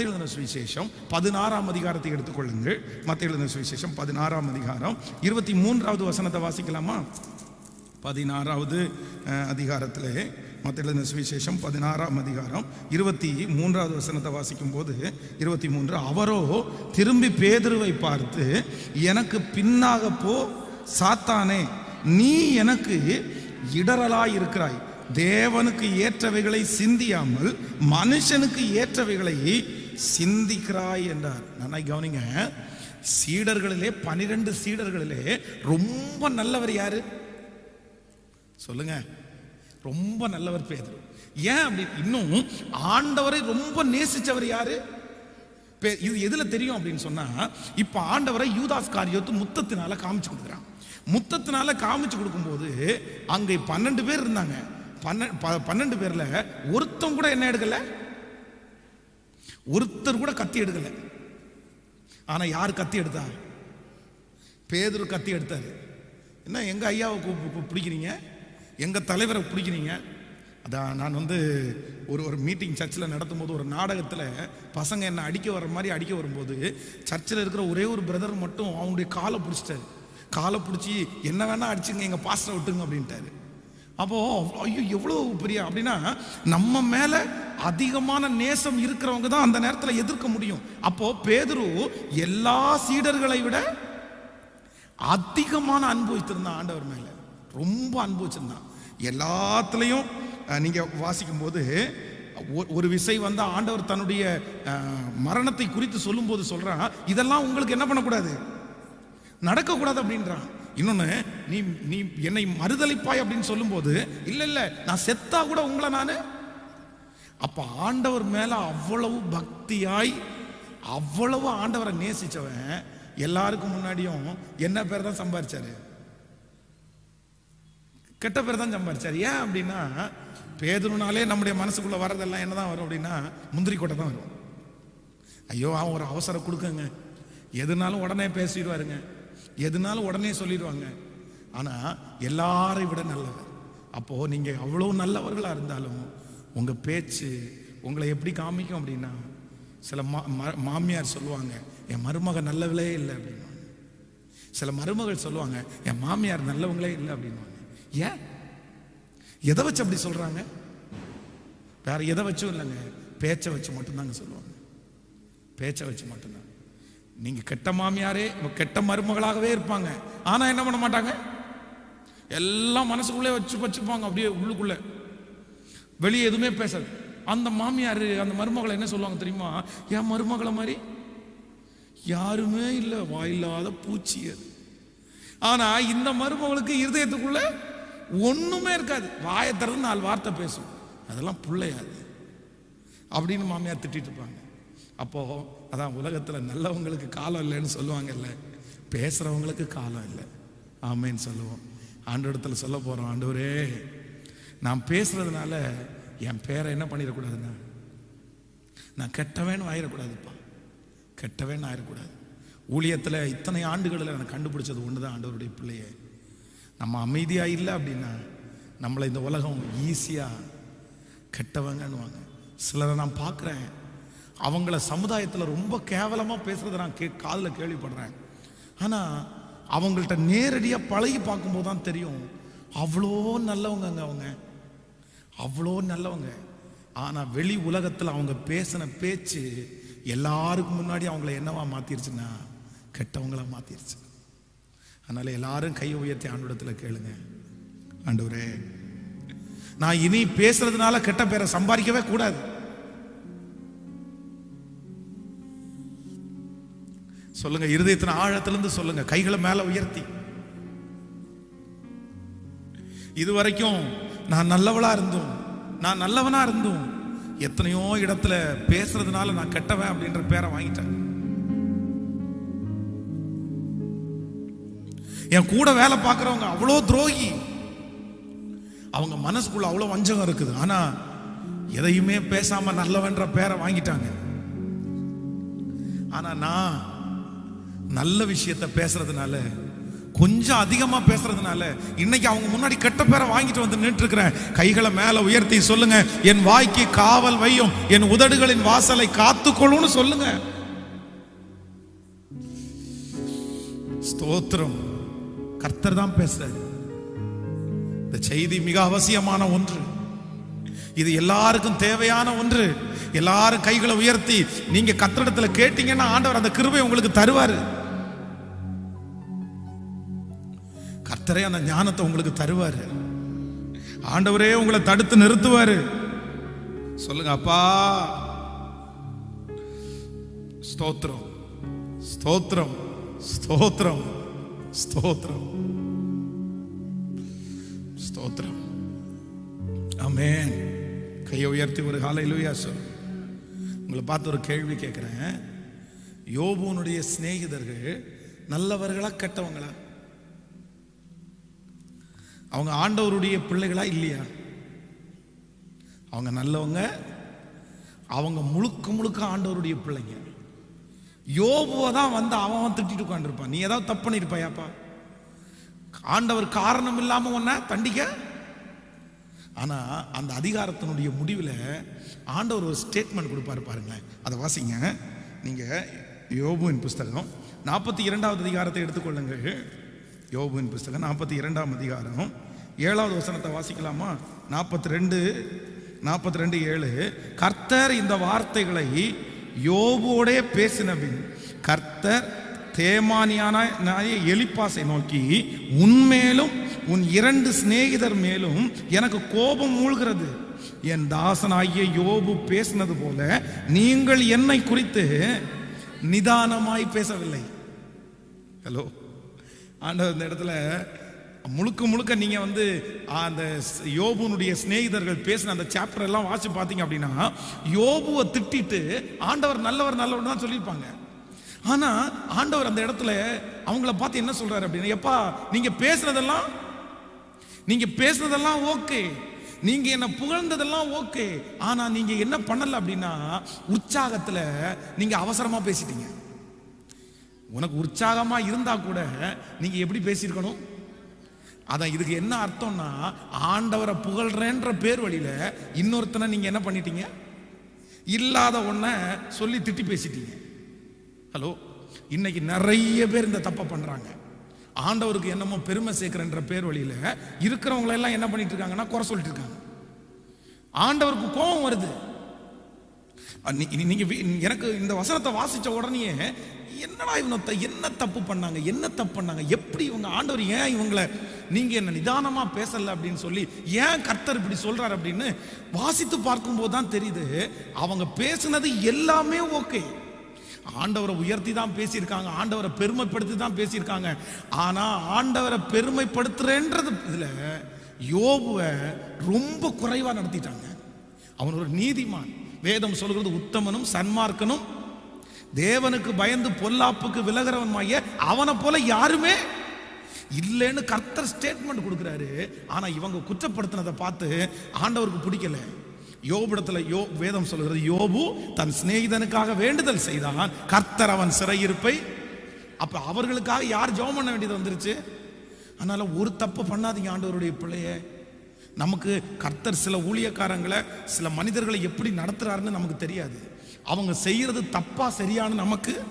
மத்திய எழுதின சுவிசேஷம் பதினாறாம் அதிகாரத்தை எடுத்துக்கொள்ளுங்கள். மத்திய எழுதின சுவிசேஷம் பதினாறாம் அதிகாரம். இருபத்தி மூன்றாவது வசனத்தை வாசிக்கலாமா? பதினாறாவது அதிகாரத்தில் அதிகாரத்திலே எழுதின சுவிசேஷம் பதினாறாம் அதிகாரம். இருபத்தி மூன்றாவது வசனத்தை வாசிக்கும் போது இருபத்தி மூன்று அவரோ திரும்பி பேதுருவை பார்த்து எனக்கு பின்னாக போ சாத்தானே நீ எனக்கு இடரலாய் இருக்கிறாய். தேவனுக்கு ஏற்றவைகளை சிந்தியாமல் மனுஷனுக்கு ஏற்றவைகளை சிந்திக்கிறாய் என்றார். நல்லா கவனிங்க. சீடர்களிலே பனிரெண்டு சீடர்களிலே ரொம்ப நல்லவர் யாரு? சொல்லுங்க. ரொம்ப நல்லவர் பேதுரு. ஏன் அப்படி? இன்னும் ஆண்டவரை ரொம்ப நேசிச்சவர் யாரு? பே- இது எதுல தெரியும் அப்படின்னு சொன்னா இப்ப ஆண்டவரை யூதாஸ் காரியத்து முத்தத்தினால காமிச்சு கொடுக்குறான். முத்தத்தினால காமிச்சு கொடுக்கும்போது அங்கே பன்னெண்டு பேர் இருந்தாங்க. ப- பன்னெண்டு பேர்ல ஒருத்தம் கூட என்ன எடுக்கல? ஒருத்தர் கூட கத்தி எடுக்கல. ஆனா யார் கத்தி எடுத்தா? பேதர் கத்தி எடுத்தாரு. என்ன எங்க ஐயாவை பிடிக்கிறீங்க? எங்க தலைவரை பிடிக்கிறீங்க? அதான் நான் வந்து ஒரு ஒரு மீட்டிங் சர்ச்சில் நடத்தும்போது ஒரு நாடகத்தில் பசங்க என்னை அடிக்க வர மாதிரி அடிக்க வரும்போது சர்ச்சில் இருக்கிற ஒரே ஒரு பிரதர் மட்டும் அவனுடைய காலை பிடிச்சிட்டாரு. காலை பிடிச்சி என்ன வேணால் அடிச்சுங்க எங்கள் பாஸ்டரை விட்டுங்க அப்படின்ட்டாரு. அப்போ ஐயோ எவ்வளோ பெரிய அப்படின்னா நம்ம மேலே அதிகமான நேசம் இருக்கிறவங்க தான் அந்த நேரத்தில் எதிர்க்க முடியும். அப்போ பேதுரு எல்லா சீடர்களை விட அதிகமான அனுபவித்திருந்தான் ஆண்டவர் மேலே. ரொம்ப அன்பு வச்சிருந்தான். எல்லாத்துலேயும் நீங்கள் வாசிக்கும் போது ஒரு விசை வந்து ஆண்டவர் தன்னுடைய மரணத்தை குறித்து சொல்லும்போது சொல்கிறான் இதெல்லாம் உங்களுக்கு என்ன பண்ணக்கூடாது? நடக்கக்கூடாது அப்படின்றான். இன்னொன்று நீ நீ என்னை மறுதளிப்பாய் அப்படின்னு சொல்லும்போது இல்லை இல்லை நான் செத்தா கூட உங்களை நான்? அப்போ ஆண்டவர் மேலே அவ்வளவு பக்தியாய் அவ்வளவு ஆண்டவரை நேசித்தவன் எல்லாருக்கும் முன்னாடியும் என்ன பேர் தான் சம்பாரிச்சாரு? கெட்ட பேர் தான் சம்பாரிச்சார். ஏன் அப்படின்னா பேதுனாலே நம்முடைய மனசுக்குள்ளே வர்றதெல்லாம் என்னதான் வரும் அப்படின்னா முந்திரி கொட்டை தான் வரும். ஐயோ அவன் ஒரு அவசரம் கொடுக்குங்க. எதுனாலும் உடனே பேசிடுவாருங்க. எதுனாலும் உடனே சொல்லிடுவாங்க. ஆனால் எல்லாரை விட நல்லவர். அப்போது நீங்கள் அவ்வளோ நல்லவர்களாக இருந்தாலும் உங்கள் பேச்சு உங்களை எப்படி காமிக்கும் அப்படின்னா சில மா- மாமியார் சொல்லுவாங்க என் மருமக நல்லவளே இல்லை அப்படின்னுவாங்க. சில மருமகள் சொல்லுவாங்க என் மாமியார் நல்லவங்களே இல்லை அப்படின்னுவாங்க. ஏன்? எதை வச்சு அப்படி சொல்கிறாங்க வேற எதை வச்சும் இல்லைங்க. பேச்சை வச்சு மட்டும்தாங்க சொல்லுவாங்க. பேச்சை வச்சு மட்டும்தான். நீங்க கெட்ட மாமியாரே கெட்ட மருமகளாகவே இருப்பாங்க. ஆனா என்ன பண்ண மாட்டாங்க? எல்லாம் மனசுக்குள்ளே வச்சு வச்சுப்பாங்க அப்படியே உள்ளுக்குள்ள. வெளியே எதுவுமே பேசாது. அந்த மாமியார் அந்த மருமகளை என்ன சொல்லுவாங்க தெரியுமா? என் மருமகளை மாதிரி யாருமே இல்லை வாயில்லாத பூச்சி அது. ஆனா இந்த மருமகளுக்கு இருதயத்துக்குள்ள ஒண்ணுமே இருக்காது. வாயை திறந்து நாலு வார்த்தை பேசும். அதெல்லாம் பிள்ளையாது அப்படின்னு மாமியார் திட்டிட்டு இருப்பாங்க. அப்போ அதான் உலகத்தில் நல்லவங்களுக்கு காலம் இல்லைன்னு சொல்லுவாங்கல்ல பேசுகிறவங்களுக்கு காலம் இல்லை. ஆமேன்னு சொல்லுவோம். ஆண்டவரத்துல சொல்ல போகிறோம் ஆண்டவரே நான் பேசுகிறதுனால என் பேரை என்ன பண்ணிடக்கூடாதுன்னா நான் கெட்டவேன்னு ஆயிடக்கூடாதுப்பா. கெட்டவேன்னு ஆயிடக்கூடாது. ஊழியத்தில் இத்தனை ஆண்டுகளில் நான் கண்டுபிடிச்சது ஒன்று தான் ஆண்டவருடைய பிள்ளையே. நம்ம அமைதியாக இல்லை அப்படின்னா நம்மளை இந்த உலகம் ஈஸியாக கெட்டவங்கன்னுவாங்க. சிலரை நான் பார்க்குறேன். அவங்கள சமுதாயத்தில் ரொம்ப கேவலமாக பேசுகிறத நான் கே காதில் கேள்விப்படுறேன். ஆனால் அவங்கள்ட்ட நேரடியாக பழகி பார்க்கும்போது தான் தெரியும் அவ்வளோ நல்லவங்கங்க அவங்க. அவ்வளோ நல்லவங்க. ஆனால் வெளி உலகத்தில் அவங்க பேசின பேச்சு எல்லாருக்கும் முன்னாடி அவங்கள என்னவா மாற்றிருச்சுன்னா கெட்டவங்கள மாற்றிருச்சு அதனால் எல்லாரும் கை உயர்த்தி ஆண்டோடத்தில் கேளுங்க. ஆண்டவரே நான் இனி பேசுறதுனால கெட்ட பேரை சம்பாதிக்கவே கூடாது. சொல்லுங்க இருதயத்தின் ஆழத்திலிருந்து சொல்லுங்க கைகளை மேல உயர்த்தி. இதுவரைக்கும் நான் நல்லவளா இருந்தும் நான் நல்லவனா இருந்தும். எத்தனையோ இடத்துல பேசுறதுனால நான் கெட்டவன் அப்படின்ற பேரை வாங்கிட்டேன். என் கூட வேலை பார்க்குறவங்க அவ்வளோ துரோகி. அவங்க மனசுக்குள்ள அவ்வளோ வஞ்சகம் இருக்குது. ஆனால் எதையுமே பேசாம நல்லவன்ற பேரை வாங்கிட்டாங்க. ஆனால் நான் நல்ல விஷயத்த பேசுறதுனால கொஞ்சம் அதிகமாக பேசுறதுனால இன்னைக்கு அவங்க முன்னாடி கெட்ட பேரை வாங்கிட்டு வந்து நின்று இருக்கிறேன் கைகளை மேலே உயர்த்தி சொல்லுங்க என் வாய்க்கு காவல் வையும் என் உதடுகளின் வாசலை காத்துக்கொள்ளும்னு சொல்லுங்க. ஸ்தோத்திரம். கர்த்தர் தான் பேசுறாரு. இந்த செய்தி மிக அவசியமான ஒன்று. இது எல்லாருக்கும் தேவையான ஒன்று. எல்லாரும் கைகளை உயர்த்தி நீங்க கத்திரத்துல கேட்டீங்கன்னா ஆண்டவர் அந்த கிருபை உங்களுக்கு தருவாரு. கர்த்தரே அந்த ஞானத்தை உங்களுக்கு தருவார். ஆண்டவரே உங்களை தடுத்து நிறுத்துவாரு. சொல்லுங்க அப்பா. ஸ்தோத்திரம். ஸ்தோத்திரம். ஸ்தோத்திரம். ஸ்தோத்திரம். ஸ்தோத்திரம். அமே கையை உயர்த்தி ஒரு காலை லூயா சொல் உங்களை பார்த்து ஒரு கேள்வி கேட்குறேன். யோபுனுடைய சிநேகிதர்கள் நல்லவர்களா கெட்டவங்களா? அவங்க ஆண்டவருடைய பிள்ளைகளா இல்லையா? அவங்க நல்லவங்க. அவங்க முழுக்க முழுக்க ஆண்டவருடைய பிள்ளைங்க. யோபுவை தான் வந்து அவன் அவன் திட்டிட்டு உட்காந்துருப்பான் நீ ஏதாவது தப்பு பண்ணியிருப்பாயாப்பா ஆண்டவர் காரணம் இல்லாமல் ஒன்ன தண்டிக்க? ஆனால் அந்த அதிகாரத்தினுடைய முடிவில் ஆண்டவர் ஒரு ஸ்டேட்மெண்ட் கொடுப்பாரு பாருங்களேன். அதை வாசிங்க. நீங்கள் யோபுவின் புஸ்தகம் நாற்பத்தி இரண்டாவது அதிகாரத்தை எடுத்துக்கொள்ளுங்கள். யோபுவின் புஸ்தகம் நாற்பத்தி இரண்டாம் அதிகாரம். ஏழாவது வசனத்தை வாசிக்கலாமா? நாற்பத்தி ரெண்டு நாற்பத்தி ரெண்டு ஏழு. கர்த்தர் இந்த வார்த்தைகளை யோபோடே பேசினபின் கர்த்தர் தேமானியான எலிப்பாசை நோக்கி உன்மேலும் உன் இரண்டு சிநேகிதர் மேலும் எனக்கு கோபம் மூழ்கிறது. என் தாசனாகிய யோபு பேசினது போல நீங்கள் என்னை குறித்து நிதானமாய் பேசவில்லை. ஹலோ ஆண்டவர் இந்த இடத்துல முழுக்க முழுக்க நீங்க வந்து அந்த யோபுனுடைய சிநேகிதர்கள் பேசின அந்த சாப்டர் எல்லாம் வாசிச்சு பார்த்தீங்க அப்படின்னா யோபுவை திட்டிட்டு ஆண்டவர் நல்லவர் நல்லவர் தான் சொல்லியிருப்பாங்க. ஆனா ஆண்டவர் அந்த இடத்துல அவங்கள பார்த்து என்ன சொல்றாரு அப்படின்னா எப்பா நீங்க பேசுனதெல்லாம் நீங்க பேசுனதெல்லாம் ஓகே. நீங்க என்ன புகழ்ந்ததெல்லாம் ஓகே. ஆனா நீங்க என்ன பண்ணல அப்படின்னா உற்சாகத்துல நீங்க அவசரமா பேசிட்டீங்க. உனக்கு உற்சாகமாக இருந்தா கூட நீங்கள் எப்படி பேசியிருக்கணும்? அதான் இதுக்கு என்ன அர்த்தம்னா ஆண்டவரை புகழ்றேன்ற பேர் வழியில் இன்னொருத்தனை நீங்கள் என்ன பண்ணிட்டீங்க? இல்லாத ஒன்றை சொல்லி திட்டி பேசிட்டீங்க. ஹலோ இன்னைக்கு நிறைய பேர் இந்த தப்பை பண்ணுறாங்க ஆண்டவருக்கு என்னமோ பெருமை சேர்க்கிறன்ற பேர் வழியில் இருக்கிறவங்களெல்லாம் என்ன பண்ணிட்டு இருக்காங்கன்னா குறை சொல்லிட்டு இருக்காங்க. ஆண்டவருக்கு கோபம் வருது. நீங்க எனக்கு இந்த வசனத்தை வாசிச்ச உடனே என்னடா இவங்க என்ன தப்பு பண்ணாங்க? என்ன தப்பு பண்ணாங்க? எப்படி இவங்க ஆண்டவர் ஏன் இவங்களை நீங்க என்ன நிதானமா பேசல அப்படின்னு சொல்லி ஏன் கர்த்தர் இப்படி சொல்றாரு அப்படின்னு வாசித்து பார்க்கும்போது தான் தெரியுது. அவங்க பேசுனது எல்லாமே ஓகே. ஆண்டவரை உயர்த்தி தான் பேசியிருக்காங்க. ஆண்டவரை பெருமைப்படுத்தி தான் பேசியிருக்காங்க. ஆனா ஆண்டவரை பெருமைப்படுத்துறேன்றது இதுல யோபுவை ரொம்ப குறைவா நடத்திட்டாங்க. அவன் ஒரு நீதிமான். வேதம் சொல்கிறது உத்தமனும் சன்மார்க்கனும் தேவனுக்கு பயந்து பொல்லாப்புக்கு விலகிறவன் அவனை போல யாருமே இல்லைன்னு கர்த்தர் ஸ்டேட்மெண்ட் கொடுக்குறாரு. ஆனால் இவங்க குற்றப்படுத்தினதை பார்த்து ஆண்டவருக்கு பிடிக்கல. யோபிடத்தில் யோ வேதம் சொல்கிறது யோபு தன் சிநேகிதனுக்காக வேண்டுதல் செய்தான். கர்த்தர் அவன் சிறையிருப்பை. அப்போ அவர்களுக்காக யார் ஜெபம் பண்ண வேண்டியது வந்துருச்சு? அதனால் ஒரு தப்பு பண்ணாதீங்க ஆண்டவருடைய பிள்ளைய. நமக்கு கர்த்தர் சில ஊழியக்காரங்களை சில மனிதர்களை எப்படி நடத்துகிறாருன்னு நமக்கு தெரியாது. அவங்க செய்யறது தப்பா சரியான்னு நமக்கு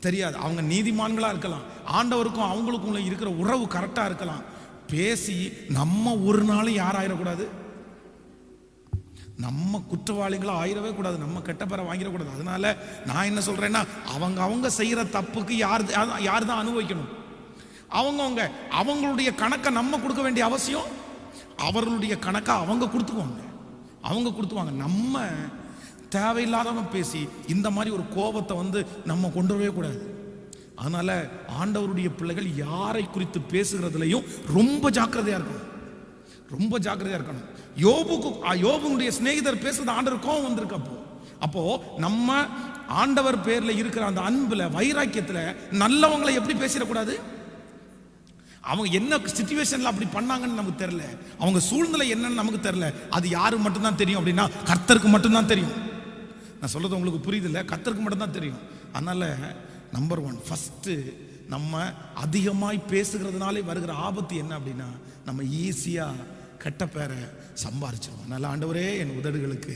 தெரியாது. அவங்க நீதிமான்களா இருக்கலாம். ஆண்டவருக்கும் அவங்களுக்கும் இருக்கிற உறவு கரெக்டா இருக்கலாம். பேசி நம்ம ஒரு நாளும் யாராயிடக்கூடாது நம்ம குற்றவாளிகளாக ஆயிரவே கூடாது. நம்ம கெட்ட பேரை வாங்கிடக்கூடாது. அதனால நான் என்ன சொல்றேன்னா அவங்க அவங்க செய்யற தப்புக்கு யார் யார் தான் அனுபவிக்கணும்? அவங்கவுங்க அவங்களுடைய கணக்கை நம்ம கொடுக்க வேண்டிய அவசியம் அவர்களுடைய கணக்கை அவங்க கொடுத்துக்குவாங்க. அவங்க கொடுத்துவாங்க நம்ம தேவையில்லாதவங்க பேசி இந்த மாதிரி ஒரு கோபத்தை வந்து நம்ம கொண்டு வரவே கூடாது. அதனால ஆண்டவருடைய பிள்ளைகள் யாரை குறித்து பேசுகிறதுலையும் ரொம்ப ஜாக்கிரதையா இருக்கணும். ரொம்ப ஜாக்கிரதையா இருக்கணும். யோபுக்கு ஆ, யோபுனுடைய சிநேகிதர் பேசுறது ஆண்டவர் கோபம் வந்திருக்கு அப்போ. அப்போ நம்ம ஆண்டவர் பேர்ல இருக்கிற அந்த அன்புல வைராக்கியத்துல நல்லவங்களை எப்படி பேசிடக்கூடாது? அவங்க என்ன சுச்சுவேஷன்ல அப்படி பண்ணாங்கன்னு நமக்கு தெரியல. அவங்க சூழ்நிலை என்னன்னு நமக்கு தெரியல. அது யாருக்கு மட்டும்தான் தெரியும் அப்படின்னா கர்த்தருக்கு மட்டும்தான் தெரியும். நான் சொல்கிறது உங்களுக்கு புரியுது இல்லை மட்டும்தான் தெரியும். அதனால் நம்பர் ஒன் ஃபஸ்ட்டு நம்ம அதிகமாய் பேசுகிறதுனாலே வருகிற ஆபத்து என்ன அப்படின்னா நம்ம ஈஸியாக கெட்ட பேரை சம்பாரிச்சிருவோம். நல்ல ஆண்டவரே என் உதடுகளுக்கு